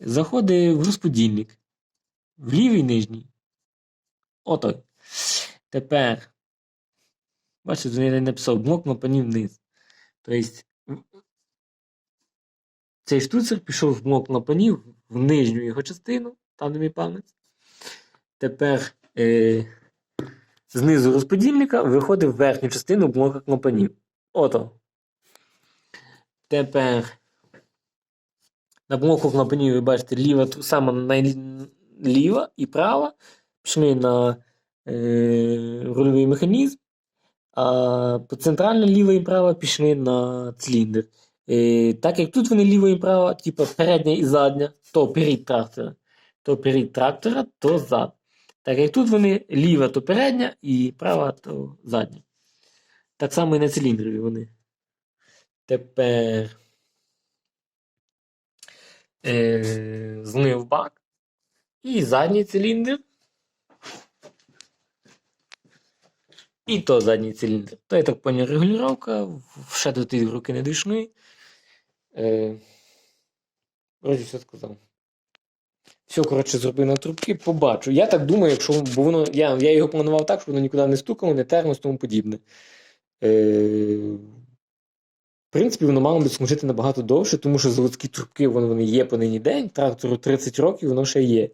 заходить в розподільник. В лівий нижній. Ото. Тепер. Бачите, я написав блок клапанів вниз. Тобто, цей штуцер пішов в блок клапанів в нижню його частину, там де мій палець. Тепер е, знизу розподільника виходить в верхню частину блока клапанів. Ото. Тепер на блоку клапанів ви бачите ліва, саме най- ліва і права пішли на е, рульовий механізм, а центральна ліва і права пішли на циліндр. Е, так як тут вони ліва і права, типу передня і задня, то перед трактора, то перед трактора, то зад. Так як тут вони ліва, то передня, і права, то задня. Так само і на циліндрові вони. Тепер е, злив бак. І задній циліндр. І то задній циліндр. То я так поняв регулювання, ще до тієї руки не дійшли. Е, вроді все сказав. Все, коротше, зробив на трубки, побачу. Я так думаю, якщо бо воно. Я, я його планував так, щоб воно нікуди не стукало, не термос, тому подібне. Е, в принципі, воно мало би служити набагато довше, тому що заводські трубки вони, вони є по нині день, трактору 30 років, воно ще є.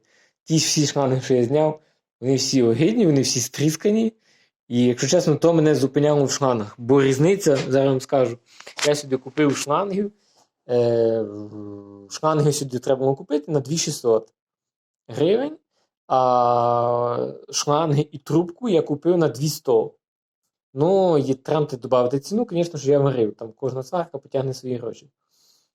Ті всі шланги, що я зняв, вони всі огидні, вони всі стріскані. І, якщо чесно, то мене зупиняло в шлангах. Бо різниця, зараз вам скажу, я сюди купив шлангів. Е, шланги сюди треба було купити на 2600 гривень, а шланги і трубку я купив на 200. Ну, і трамти додати ціну, звісно ж, я варив. Там кожна сварка потягне свої гроші.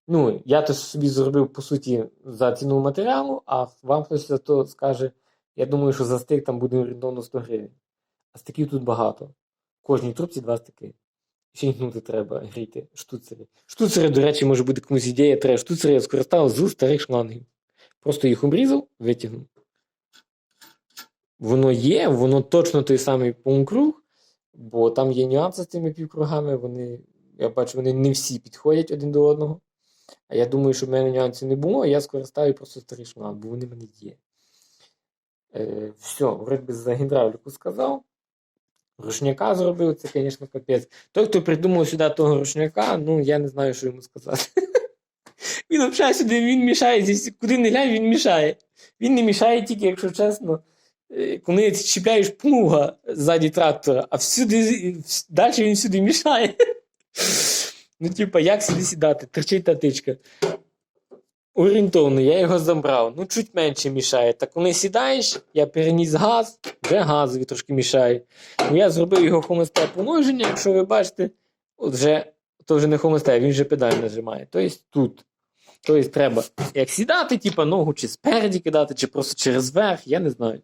Ну, я то собі зробив, по суті, за ціну матеріалу, а вам хтось за то скаже, я думаю, що за стик там буде орієнтовно 100 гривень. А стиків тут багато. В кожній трубці два стики. Ще треба гріти штуцери. Штуцери, до речі, може бути комусь ідея, треба штуцери я скористав з старих шлангів. Просто їх обрізав, витягнув. Воно є, воно точно той самий полукруг, бо там є нюанси з тими півкругами. Вони, я бачу, вони не всі підходять один до одного. А я думаю, що в мене нюансів не було, я скористаю просто старий шланг, бо вони в мене є. Е, все, вроді за гідравліку сказав. Рушняка зробив, це, звісно, капець. Той, хто придумав сюди того рушняка, ну я не знаю, що йому сказати. Він взагалі сюди він мішає, куди не глянь, він мішає. Він не мішає тільки, якщо чесно, коли ти чіпляєш плуга ззаді трактора, а всюди, далі він сюди мішає. Ну, типа, як сюди сідати? Терчить та тичка. Орієнтовно, я його забрав. Ну, чуть менше мішає. Та коли сідаєш, я переніс газ, вже газові трошки мішає. Ну, я зробив його хомосте положення, якщо ви бачите, от вже, то вже не хомосте, він вже педаль нажимає. Тобто тут. Тобто треба як сідати, типу, ногу чи спереді кидати, чи просто через верх, я не знаю.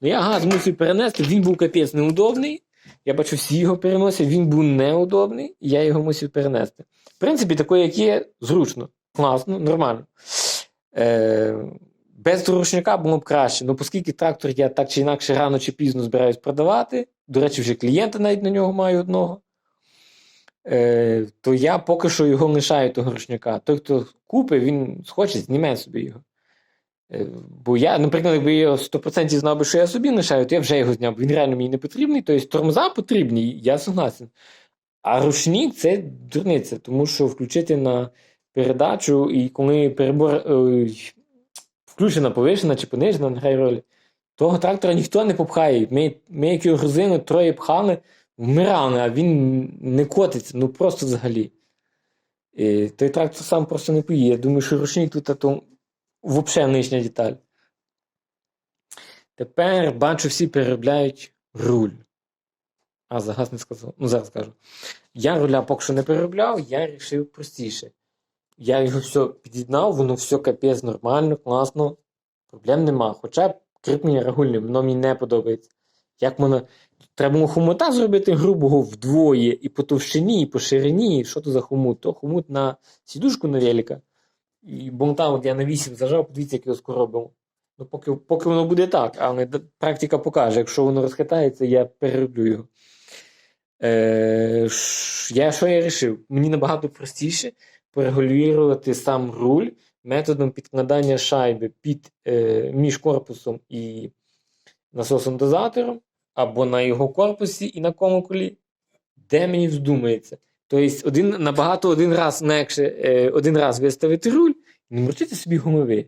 Ну, я газ мусив перенести, він був капець неудобний. Я бачу, всі його переносять, він був неудобний, і я його мусив перенести. В принципі, такий, як є, зручно, класно, нормально. Е, без рушника було б краще. Ну, оскільки трактор я так чи інакше рано чи пізно збираюсь продавати, до речі, вже клієнта навіть на нього маю одного. Е, то я поки що його лишаю того рушника. Той, хто купить, він схоче, зніме собі його. Е, Бо я, наприклад, якби я 100% знав би, що я собі лишаю, то я вже його зняв. Він реально мені не потрібний. Тобто тормоза потрібні, я согласен. А рушник це дурниця, тому що включити на передачу, і коли перебор ой, включена повишена чи понижена, не грає ролі, того трактора ніхто не попхає. Ми, ми як його грузили, троє пхали, вмирали, а він не котиться, ну просто взагалі. І той трактор сам просто не поїде. Я думаю, що рушник тут то взагалі лишня деталь. Тепер бачу, всі переробляють руль. А, за газ не сказав. Ну, зараз скажу. Я руля поки що не переробляв, я вирішив простіше. Я його все під'єднав, воно все капець нормально, класно. Проблем нема. Хоча кріплення регульне, воно мені не подобається. Як воно. Треба хомута зробити грубого вдвоє і по товщині, і по ширині. Що то за хомут? То хомут на сідушку на велика. І бонта, от я на 8 зажав, подивіться, як його скоро робимо. Ну, поки, поки воно буде так, але практика покаже, якщо воно розхитається, я перероблю його. Е, я що я вирішив? Мені набагато простіше порегулювати сам руль методом підкладання шайби під, е, між корпусом і насосом дозатором, або на його корпусі і на комокулі, де мені вздумається. Тобто один, набагато один раз легше е, один раз виставити руль і не морочити собі голови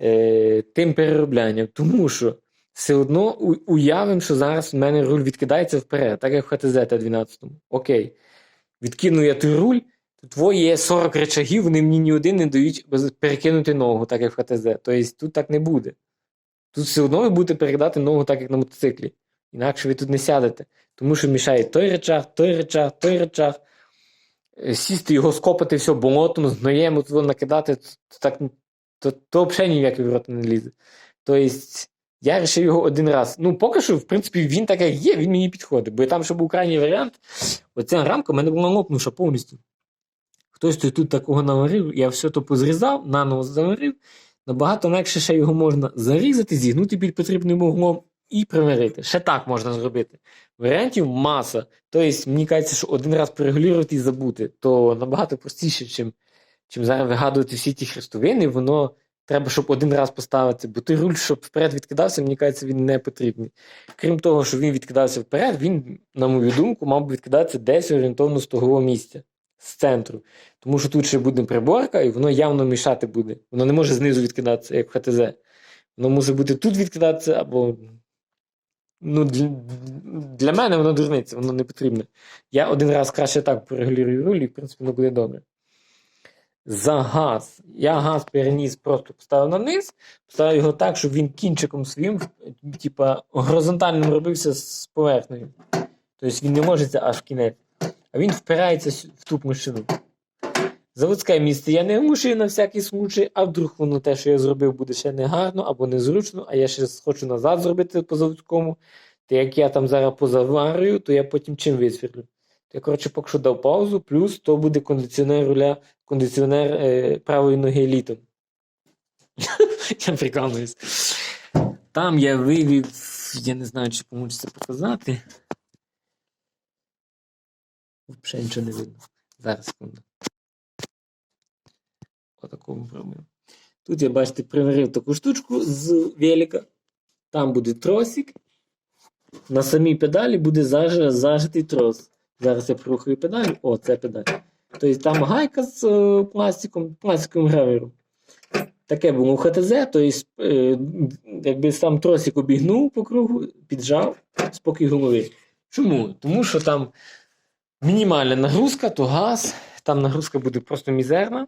е, тим перероблянням. Тому що все одно уявимо, що зараз в мене руль відкидається вперед, так як в ХТЗ Т-12. Окей. Відкину я той руль, то твої є 40 речагів, вони мені ні один не дають перекинути ногу, так як в ХТЗ. Тобто тут так не буде. Тут все одно ви будете перекидати ногу так, як на мотоциклі. Інакше ви тут не сядете. Тому що мішає той речах, той речах, той речах. Е, Сісти його скопати все болотом, з гноєм от накидати, то, так, то, то взагалі ніяк в рот не лізе. Тобто, я вирішив його один раз. Ну, поки що, в принципі, він так є, він мені підходить. Бо там, щоб був крайній варіант, оця рамка в мене була лопнувша повністю. Хтось тут такого наварив, я все то позрізав, наново заварив. Набагато легше ще його можна зарізати, зігнути під потрібним углом і приварити. Ще так можна зробити. Варіантів маса. Тобто, мені кажеться, що один раз перегулювати і забути, то набагато простіше, чим, чим зараз вигадувати всі ті хрестовини, воно треба, щоб один раз поставити, бо той руль, щоб вперед відкидався, мені кажеться, він не потрібний. Крім того, що він відкидався вперед, він, на мою думку, мав би відкидатися десь орієнтовно з того місця, з центру. Тому що тут ще буде приборка, і воно явно мішати буде. Воно не може знизу відкидатися, як в ХТЗ. Воно може бути тут відкидатися, або. Ну, для, для мене воно дурниця, воно не потрібне. Я один раз краще так порегулюю руль, і в принципі воно буде добре. За газ. Я газ переніс, просто поставив на низ, поставив його так, щоб він кінчиком своїм, типа, горизонтальним робився з поверхнею. Тобто він не можеться аж в кінець. А він впирається в ту машину. Заводське місце я не вмушую на всякий случай, а вдруг воно те, що я зробив, буде ще не гарно або незручно, а я ще хочу назад зробити по заводському. То як я там зараз позаварюю, то я потім чим висвітлю. Я, коротше, поки що дав паузу, плюс то буде кондиціонер руля, кондиціонер е, правої ноги літом. я прикалуюсь. Там я вивів, я не знаю, чи помучиться показати. Взагалі нічого не видно. Зараз секунду. Отакому пробуємо. Тут я, бачите, приварив таку штучку з велика. Там буде тросик. На самій педалі буде заж... зажитий трос. Зараз я прорухаю педаль. О, це педаль. Тобто там гайка з е, пластиком, пластиковим гравіром. Таке було у ХТЗ, тобто, е, якби сам тросик обігнув по кругу, піджав, спокій голови. Чому? Тому що там мінімальна нагрузка, то газ, там нагрузка буде просто мізерна.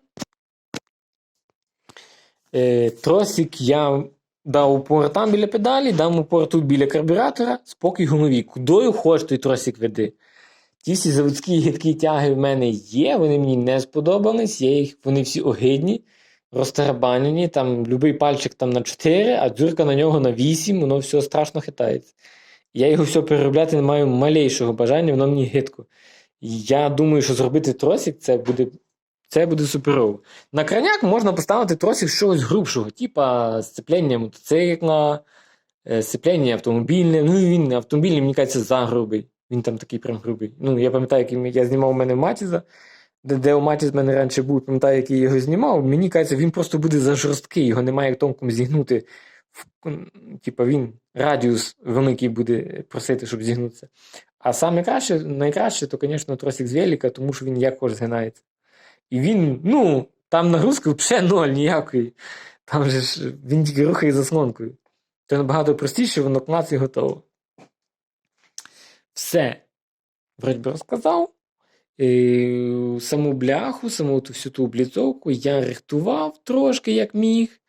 Е, тросик я дав упор там біля педалі, дам упор тут біля карбюратора, спокій голові. Кудою хоч той тросик веди. Ті всі заводські гидкі тяги в мене є, вони мені не сподобались, я їх, вони всі огидні, розтарабанені, там любий пальчик там на 4, а дзюрка на нього на 8, воно все страшно хитається. Я його все переробляти не маю малейшого бажання, воно мені гидко. Я думаю, що зробити тросик це буде, це буде суперово. На краняк можна поставити тросик чогось грубшого, типа сцеплення мотоцикла, е, сцеплення автомобільне. Ну він автомобільний, мені кажеться, загрубий. Він там такий прям грубий. Ну, я пам'ятаю, який я знімав у мене Матіза, де, де у Матіз в мене раніше був, пам'ятаю, який я його знімав. Мені кажеться, він просто буде зажорсткий, його немає як тонком зігнути. Типа він радіус великий буде просити, щоб зігнутися. А саме краще, найкраще, то, звісно, тросик з велика, тому що він як хоч згинається. І він, ну, там нагрузки взагалі ноль ніякої. Там же ж він тільки рухає заслонкою. Це набагато простіше, воно клац і готово. Все. Вроді би розказав. Е, Саму бляху, саму ту всю ту обліцовку я рихтував трошки, як міг.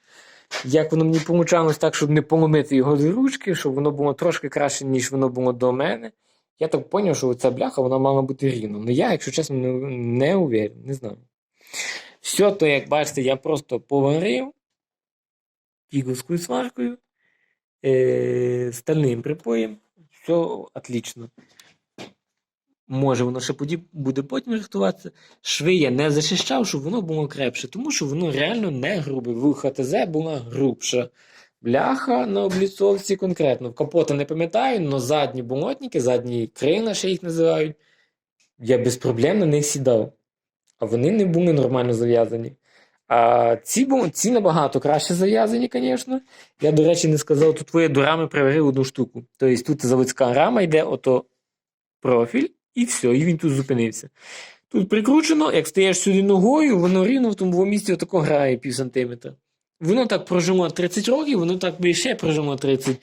Як воно мені помучалось так, щоб не поломити його з ручки, щоб воно було трошки краще, ніж воно було до мене. Я так зрозумів, що ця бляха вона мала бути рівна. Ну я, якщо чесно, не уверен, не знаю. Все то, як бачите, я просто поварив піговською сваркою, е, стальним припоєм. Все отлично. Може, воно ще буде потім рихтуватися. Шви я не зачищав, щоб воно було крепше, тому що воно реально не грубе. В ХТЗ була грубша. Бляха на обліцовці конкретно. Капота не пам'ятаю, але задні болотники, задні крила, ще їх називають. Я без проблем на них сідав. А вони не були нормально зав'язані. А ці, ці набагато краще зав'язані, звісно. Я, до речі, не сказав, тут ви до рами приварив одну штуку. Тобто тут заводська рама йде, ото профіль, і все, і він тут зупинився. Тут прикручено, як стаєш сюди ногою, воно рівно в тому місці отако грає пів сантиметра. Воно так прожимо 30 років, воно так би ще прожимо 30.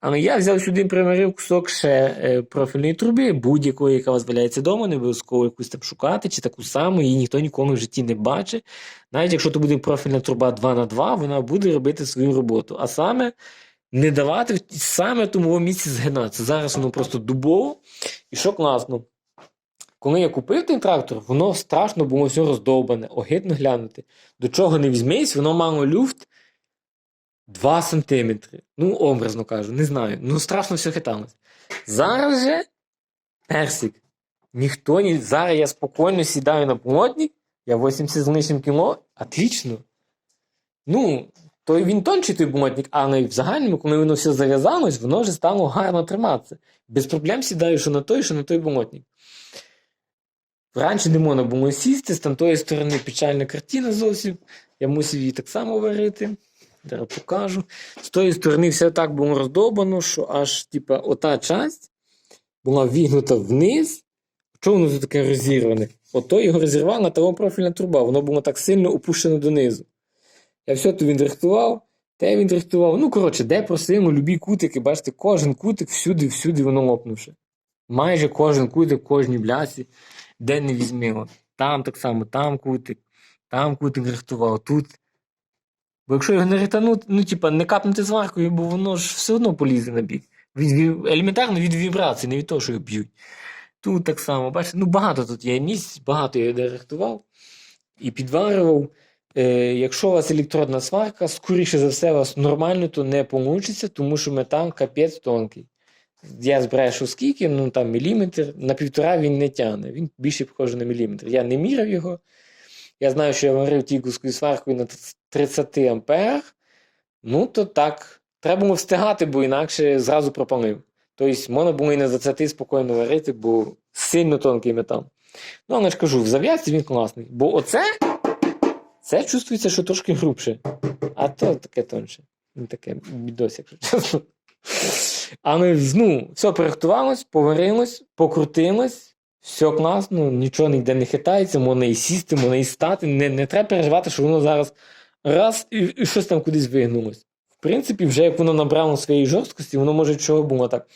Але я взяв сюди, примарив кусок ще е, профільної труби, будь-якої, яка валяється вдома, не обов'язково якусь там шукати, чи таку саму, її ніхто ніколи в житті не бачить. Навіть якщо то буде профільна труба 2 на 2 вона буде робити свою роботу. А саме не давати саме тому місці згинатися. Зараз воно просто дубово. І що класно. Коли я купив той трактор, воно страшно було все роздовбане, огидно глянути. До чого не візьмись, воно мало люфт 2 сантиметри. Ну, образно кажу, не знаю. Ну, страшно все хиталось. Зараз же персик. Ніхто не. Зараз я спокійно сідаю на плотник, я 80 з лишнім кіло, отлично. Ну, то він тончий той болотник, але в загальному, коли воно все зав'язалось, воно вже стало гарно триматися. Без проблем сідаю, що на той, що на той болотник. Раніше не можна було сісти, з тої сторони печальна картина зовсім. Я мусив її так само варити. Зараз покажу. З тої сторони все так було роздобано, що аж типа, ота часть була вігнута вниз. Чого воно тут таке розірване? Ото його розірвала того профільна труба, воно було так сильно опущено донизу. Я все тут відрихтував, те відрихтував. Ну, коротше, де просимо, любі кутики, бачите, кожен кутик всюди-всюди воно лопнувши. Майже кожен кутик, кожній блясі, де не візьми. Там так само, там кутик, там кутик рихтував, тут. Бо якщо його не рихтанути, ну, типа, не капнути зваркою, бо воно ж все одно полізе на бік. Від, елементарно від вібрації, не від того, що його б'ють. Тут так само, бачите, ну багато тут є місць, багато я де рихтував і підварював. Е, якщо у вас електродна сварка, скоріше за все, у вас нормально то не вийде, тому що метал капець тонкий. Я збрешу скільки, ну там міліметр, на півтора він не тягне, він більше похожий на міліметр. Я не міряв його. Я знаю, що я варив тільки сваркою на 30 ампер. Ну, то так. Треба було встигати, бо інакше зразу пропалив. Тобто, можна було і на 20 спокійно варити, бо сильно тонкий метал. Ну, але ж кажу, в зав'язці він класний. Бо оце, це чувствується, що трошки грубше. А то таке тонше. Не таке бідось, якщо чесно. Але ну, все порихтувалось, поварилось, покрутилось, все класно, нічого ніде не хитається, можна і сісти, можна і стати. Не, не треба переживати, що воно зараз раз і, і щось там кудись вигнулось. В принципі, вже як воно набрало своєї жорсткості, воно може чого було так.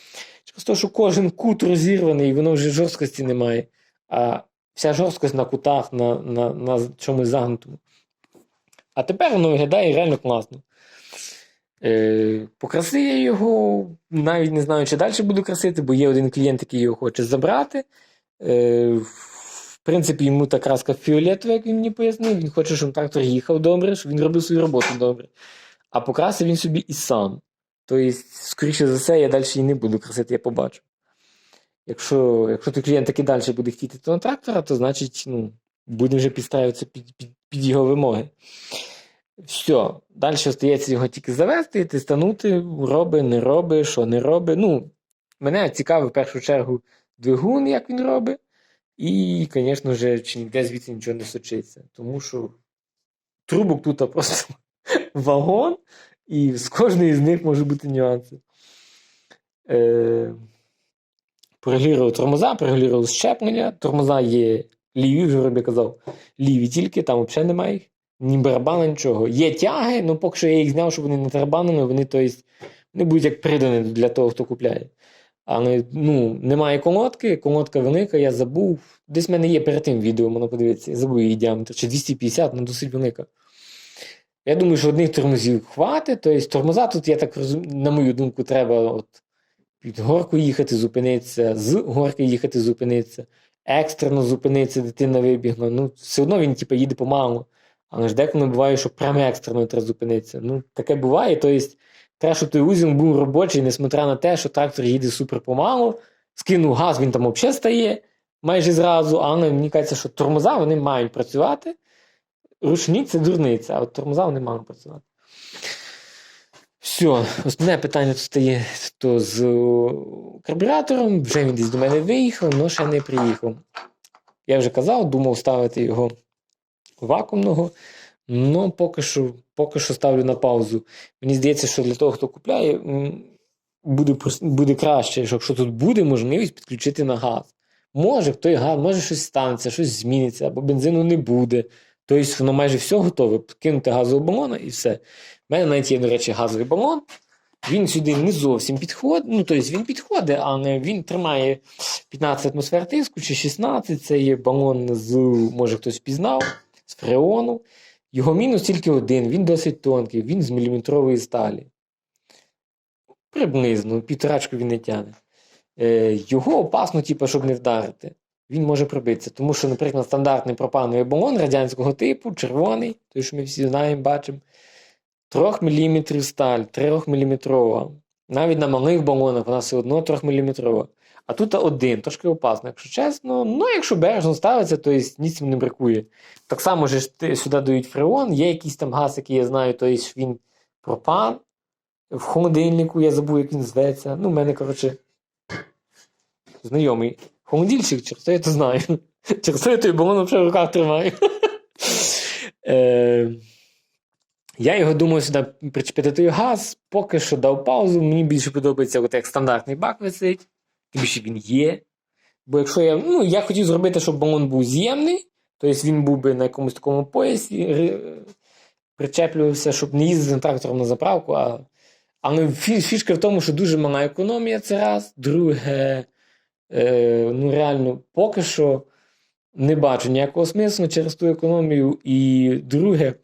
Через те, що кожен кут розірваний, і воно вже жорсткості немає. А вся жорсткость на кутах, на, на, на чомусь загнутому. А тепер воно виглядає реально класно. Е, покраси я його, навіть не знаю, чи далі буду красити, бо є один клієнт, який його хоче забрати. Е, в принципі, йому та краска фіолетова, як він мені пояснив. Він хоче, щоб трактор їхав добре, щоб він робив свою роботу добре. А покрасив він собі і сам. Тобто, скоріше за все, я далі і не буду красити, я побачу. Якщо, якщо той клієнт таки далі буде хотіти того трактора, то значить, ну, будемо вже підстраюватися під, під, під його вимоги. Все, далі остається його тільки завести, і тестанути, роби, не роби, що не роби. Ну, мене цікавить в першу чергу двигун, як він робить. І, звісно ж, чи ніде звідси нічого не сочиться. Тому що трубок тут просто вагон, і з кожної з них може бути нюанси. Е, Перегрірував тормоза, перегрірував щеплення. Тормоза є ліві, вже я казав, ліві тільки, там взагалі немає їх. Ні барабана, нічого. Є тяги, але поки що я їх зняв, щоб вони не тарабанили, вони, то есть, вони будуть як придані для того, хто купляє. Але ну, немає колодки, колодка велика, я забув. Десь в мене є перед тим відео, можна подивитися, я забув її діаметр, чи 250, ну досить велика. Я думаю, що одних тормозів хватить, тобто тормоза тут, я так розумію, на мою думку, треба от під горку їхати, зупинитися, з горки їхати, зупинитися, екстрено зупинитися, дитина вибігла. Ну, все одно він типу, їде помалу. Але ж деколи буває, що прямо екстрено треба зупинитися. Ну, таке буває, тобто треба, щоб той узел був робочий, несмотря на те, що трактор їде супер помалу, скинув газ, він там взагалі стає майже зразу, але мені кажеться, що тормоза вони мають працювати. Ручні це дурниця, а от тормоза вони мають працювати. Все, основне питання тут стає то з карбюратором. Вже він десь до мене виїхав, але ще не приїхав. Я вже казав, думав ставити його вакуумного. Ну, поки що, поки що ставлю на паузу. Мені здається, що для того, хто купляє, буде, буде краще, що якщо тут буде можливість підключити на газ. Може, той газ, може щось станеться, щось зміниться, або бензину не буде. Тобто воно майже все готове. Кинути газового балона і все. У мене навіть є, до речі, газовий балон. Він сюди не зовсім підходить. Ну, тобто він підходить, але він тримає 15 атмосфер тиску чи 16. Це є балон з, може хтось впізнав, з фреону. Його мінус тільки один, він досить тонкий, він з міліметрової сталі. Приблизно, півторачку він не тягне. Е, його опасно, типу, щоб не вдарити. Він може пробитися. Тому що, наприклад, стандартний пропановий балон радянського типу, червоний, той, що ми всі знаємо, бачимо, 3 мм сталь, 3 мм. Навіть на малих балонах вона все одно 3 мм. А тут один, трошки опасно, якщо чесно. Ну, якщо бережно ставиться, то ніц не бракує. Так само ж сюди дають фреон, є якийсь там газ, який я знаю, то він пропан. В холодильнику я забув, як він зветься. Ну, в мене, коротше, знайомий холодильщик, через це я то знаю. Через це я той балон в руках тримаю. Е, Я його думаю сюди причепити той газ, поки що дав паузу. Мені більше подобається, от як стандартний бак висить, тим більше він є. Бо якщо я. Ну, я хотів зробити, щоб балон був з'ємний, тобто він був би на якомусь такому поясі, причеплювався, щоб не їздити трактором на заправку. А... Але фішка в тому, що дуже мала економія, це раз. Друге, е, ну реально, поки що не бачу ніякого смислу через ту економію. І друге,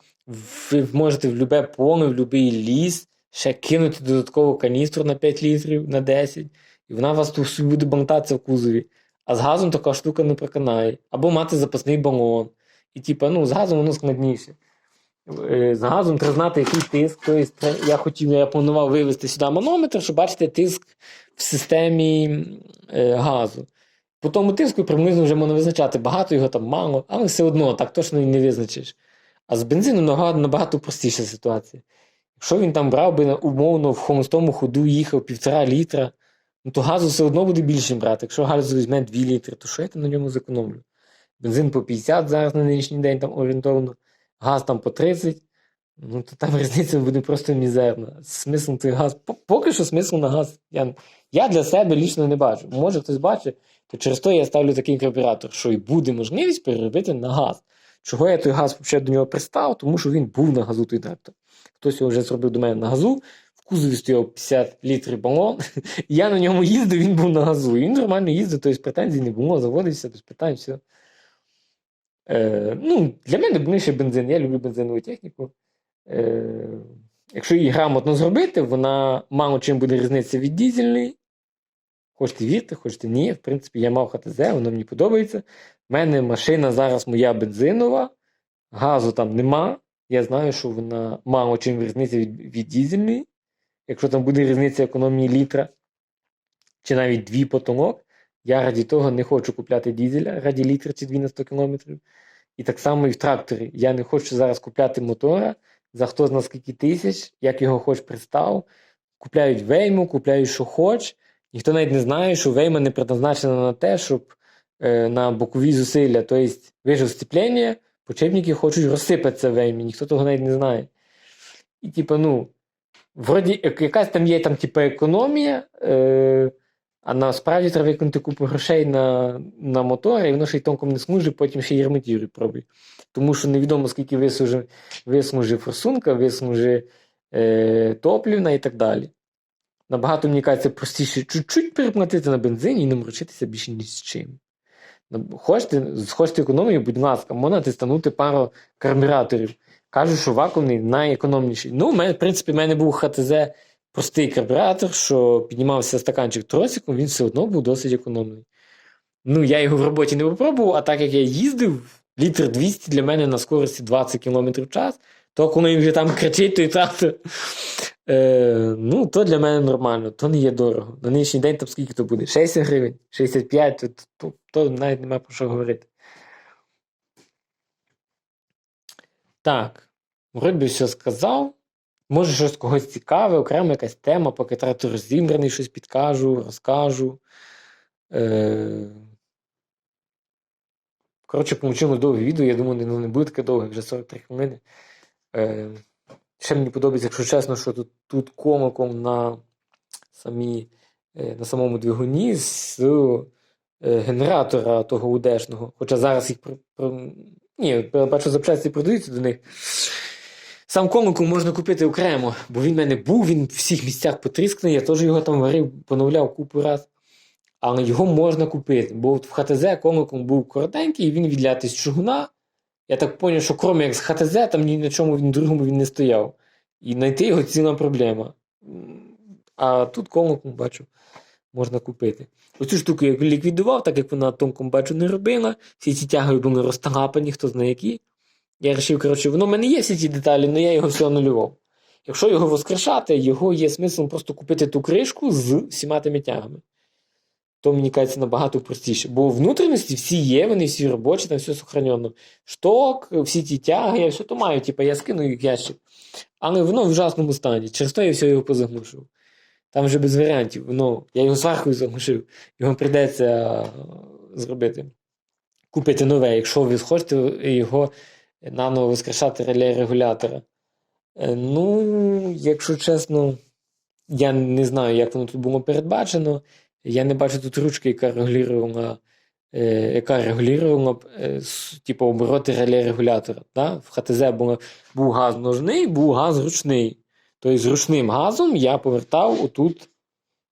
ви можете в любе поле, в будь-який ліс ще кинути додаткову каністру на 5 літрів, на 10, і вона вас тут буде бантатися в кузові. А з газом така штука не проканає. Або мати запасний балон. І типа, ну, з газом воно складніше. Е, З газом треба знати, який тиск. Тобто, я хотів, я планував вивести сюди манометр, щоб бачити тиск в системі е, газу. По тому тиску приблизно вже можна визначати, багато його там мало, але все одно так точно і не визначиш. А з бензином набагато простіша ситуація. Якщо він там брав би умовно в холостому ходу їхав півтора літра, ну то газу все одно буде більше брати. Якщо газу візьме 2 літри, то що я там на ньому зекономлю? Бензин по 50 зараз на нинішній день там орієнтовно, газ там по 30, ну то там різниця буде просто мізерна. Смисл цей газ. Поки що смисл на газ. Я, я для себе лічно не бачу. Може хтось бачить, то через то я ставлю такий карбюратор, що і буде можливість переробити на газ. Чого я той газ взагалі до нього пристав? Тому що він був на газу той трактор. Хтось його вже зробив до мене на газу, кузові стояв 50 літрів балон. Я на ньому їздив, він був на газу. І він нормально їздив, тобто претензій не було, заводився без питань, все. Е, ну, для мене більше бензин. Я люблю бензинову техніку. Е, якщо її грамотно зробити, вона мало чим буде різниця від дізельної. Хочете вірте, хочете ні. В принципі, я мав ХТЗ, воно мені подобається. У мене машина зараз моя бензинова, газу там нема. Я знаю, що вона мало чим різниця від, від дізельної. Якщо там буде різниця економії літра, чи навіть дві потолок, я раді того не хочу купляти дізеля раді літра чи дві на 100 км. І так само і в тракторі. Я не хочу зараз купляти мотора за хто зна скільки тисяч, як його хоч пристав. Купляють вейму, купляють, що хоч. Ніхто навіть не знає, що вейма не предназначена на те, щоб е, на бокові зусилля, тобто вижив сцеплення, почепники хочуть розсипатися веймі, ніхто того навіть не знає. І типу, ну, вроді якась там є там, типу, економія, е, а насправді треба виконати купу грошей на, на мотор, і воно ще й тонком не смужить, потім ще й арматурі пробує. Тому що невідомо, скільки висмуже форсунка, висмуже е, топлівна і так далі. Набагато, мені кажеться, простіше чуть-чуть переплатити на бензині і не морочитися більше ні з чим. Хочете, хочете економію, будь ласка, можна тистанути пару карбюраторів. Кажуть, що вакуумний найекономніший. Ну, в мене, в принципі, в мене був ХТЗ простий карбюратор, що піднімався стаканчик тросиком, він все одно був досить економний. Ну, я його в роботі не випробував, а так як я їздив, літр 200 для мене на скорості 20 км в час, то коли він вже там кричить, той трактор, е, ну, то для мене нормально, то не є дорого. На нинішній день там скільки то буде? 60 гривень, 65, то, то, то навіть нема про що говорити. Так, вроді все сказав. Може, щось когось цікаве, окремо якась тема, поки трактор розібраний, щось підкажу, розкажу. Е... Коротше, получилось довге відео, я думаю, воно не буде таке довге, вже 43 хвилини. Е, ще мені подобається, якщо чесно, що тут, тут комиком на, самі, е, на самому двигуні з е, генератора того удешного. Хоча зараз їх про, ні, передбачу запчасті продаються до них. Сам комику можна купити окремо, бо він в мене був, він в всіх місцях потрісканий, я теж його там варив, поновляв купу раз. Але його можна купити, бо в ХТЗ комиком був коротенький, і він відлятий з чугуна. Я так зрозумів, що крім як з ХТЗ, там ні на чому він другому він не стояв. І знайти його ціла проблема. А тут комиком, бачу, можна купити. Оцю штуку я ліквідував, так як вона тонком бачу не робила. Всі ці тяги були розтагапані, хто знає які. Я вирішив, коротше, воно в мене є всі ці деталі, але я його все анулював. Якщо його воскрешати, його є смислом просто купити ту кришку з всіма тими тягами. То мені кажеться набагато простіше. Бо внутрішності всі є, вони всі робочі, там все сохранено. Шток, всі ті тяги, я все то маю, типу, я скину їх ящик. Але воно в ужасному стані. Через то я все його позаглушив. Там вже без варіантів. Ну, я його сваркою заглушив. Його прийдеться е, зробити. Купити нове, якщо ви хочете його наново воскрешати реле регулятора. Е, Ну, якщо чесно, я не знаю, як воно тут було передбачено. Я не бачу тут ручки, яка регулювала, е, яка регулювала типу, обороти реле регулятора. Да? В ХТЗ було, був газ ножний, був газ ручний. Тобто з ручним газом я повертав отут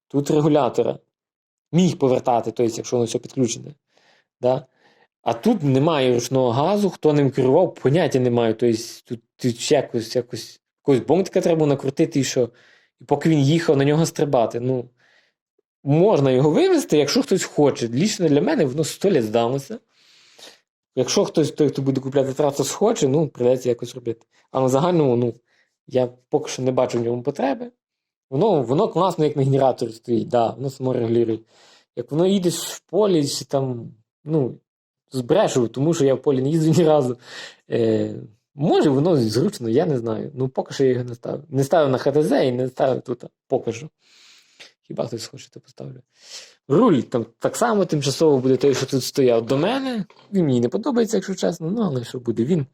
тут регулятора. Міг повертати, тобто, якщо воно все підключене. Да? А тут немає ручного газу, хто ним керував, поняття немає. Тобто тут, тут ще якось, якось, якогось треба накрутити, і що. І поки він їхав, на нього стрибати. Ну, можна його вивезти, якщо хтось хоче. Лічно для мене воно 100 літ здалося. Якщо хтось, той, хто буде купляти трасу, схоче, ну, придеться якось робити. А на загальному, ну, я поки що не бачу в ньому потреби. Воно, воно класно, як на генераторі стоїть, да, воно само регулює. Як воно їдеш в полі, чи там, ну, збрешу, тому що я в полі не їздив ні разу. Е, може, воно зручно, я не знаю. Ну, поки що я його не ставив. Не ставив на ХТЗ і не ставив тут, поки що. Хіба хтось хоче, то поставлю. Руль там так само тимчасово буде той, що тут стояв до мене. Він мені не подобається, якщо чесно, ну але що буде. Він.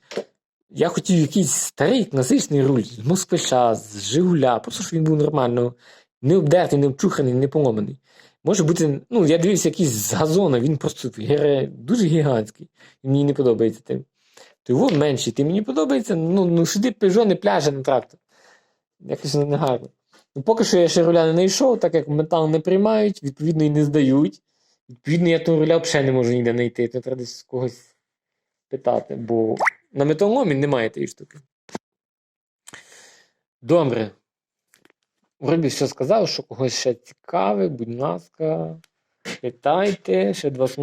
Я хотів якийсь старий класичний руль з москвича, з Жигуля, просто щоб він був нормально, не обдертий, не обчуханий, не поломаний. Може бути, ну, я дивився якийсь з газона, він просто гере- дуже гігантський. І мені не подобається тим. То його менший, ти мені подобається, ну, ну сюди Peugeot не пляже на трактор. Якось не гарно. Ну, поки що я ще руля не знайшов, так як метал не приймають, відповідно і не здають. Відповідно, я того руля взагалі не можу ніде знайти. То треба десь когось питати, бо на металоломі немає тієї штуки. Добре. Вроді все сказав, що когось ще цікаве, будь ласка, питайте, ще два слова.